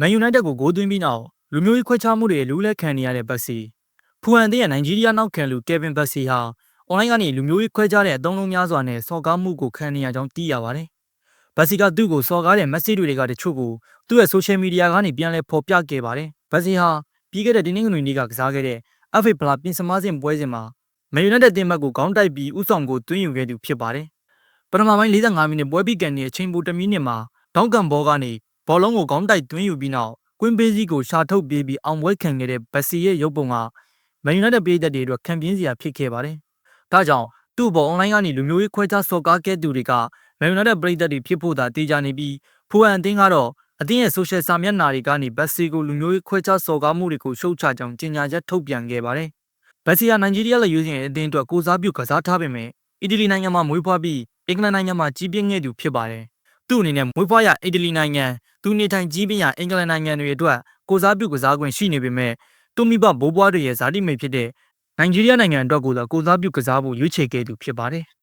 မန်ယူနိုက်တက်ကိုဂိုးသွင်းပြီးနောက်လူမျိုးရေးခွဲခြားမှုတွေလူလက်ခံနေရတဲ့ဘတ်စီဖူဟန်တဲ့ရဲ့နိုင်ဂျီးရီးယားနောက်ခံလူကယ်ဗင်ဘတ်စီဟာအွန်လိုင်းကနေလူမျိုးရေးခွဲခြားတဲ့အသုံးလုံးများစွာနဲ့စော်ကားမှုကိုခံနေရကြောင်းသိရပါတယ်။ဘတ်စီကသူ့ကိုစော်ကားတဲ့ message တွေကတချို့ကိုသူ့ရဲ့ social media ကနေပြန်လည်ဖော်ပြခဲ့ပါတယ်။ဘတ်စီဟာပြီးခဲ့တဲ့တင်းနှင်းငွေနေ့ကကစားခဲ့တဲ့ FA ဖလားပြင်စမစဉ်ပွဲစဉ်မှာမန်ယူနိုက်တက်တင်ဘက်ကိုခေါင်းတိုက်ပြီးဥဆောင်ကိုသွင်းယူခဲ့သူဖြစ်ပါတယ်။ပထမပိုင်း45မိနစ်ပွဲပြီးကန်တဲ့အချိန်ပိုတစ်မိနစ်မှာဒေါင်းကန်ဘောကနေ ဘောလုံးကိုခေါင်းတိုက်သွင်းယူပြီးနောက်ကွင်းပေးစီကိုရှာထုတ်ပြေးပြီးအောင်ပွဲခံခဲ့တဲ့ဘက်စီရဲ့ရုပ်ပုံကမန်ယူနိုက်တက်ပြည်သက်တွေအတွက်ခံပြင်းစရာဖြစ်ခဲ့ပါတယ်။ဒါကြောင့်သူ့ဘောအွန်လိုင်းကနေလူမျိုးရေးခွဲခြားစော်ကားခဲ့သူတွေကမန်ယူနိုက်တက်ပြည်သက်တွေဖြစ်ဖို့သာတေးကြနေပြီးဖူဟန်အတင်းကတော့အတင်းရဲ့ social စာမျက်နှာတွေကနေဘက်စီကိုလူမျိုးရေးခွဲခြားစော်ကားမှုတွေကိုရှုတ်ချကြောင်းကြေညာချက်ထုတ်ပြန်ခဲ့ပါတယ်။ဘက်စီဟာနိုင်ဂျီးရီးယားလက်ရွေးစင်အတင်းအတွက်ကိုစားပြုကစားထားပေမဲ့အီတလီနိုင်ငံမှာမွေးဖွားပြီးအင်္ဂလန်နိုင်ငံမှာကြီးပြင်းခဲ့သူဖြစ်ပါတယ်။ သူ့အနေနဲ့မွေးဖွားရအီတလီနိုင်ငံသူနေထိုင်ကြီးပြင်းရအင်္ဂလန်နိုင်ငံတွေအတွက်ကိုစားပြုကစားခွင့်ရှိနေပေမဲ့သူမိဘဘိုးဘွားတွေရဲ့ဇာတိမိတ်ဖြစ်တဲ့နိုင်ဂျီးရီးယားနိုင်ငံအတွက်ကိုသာကိုစားပြုကစားဖို့ရွေးချယ်ခဲ့သူဖြစ်ပါတယ်။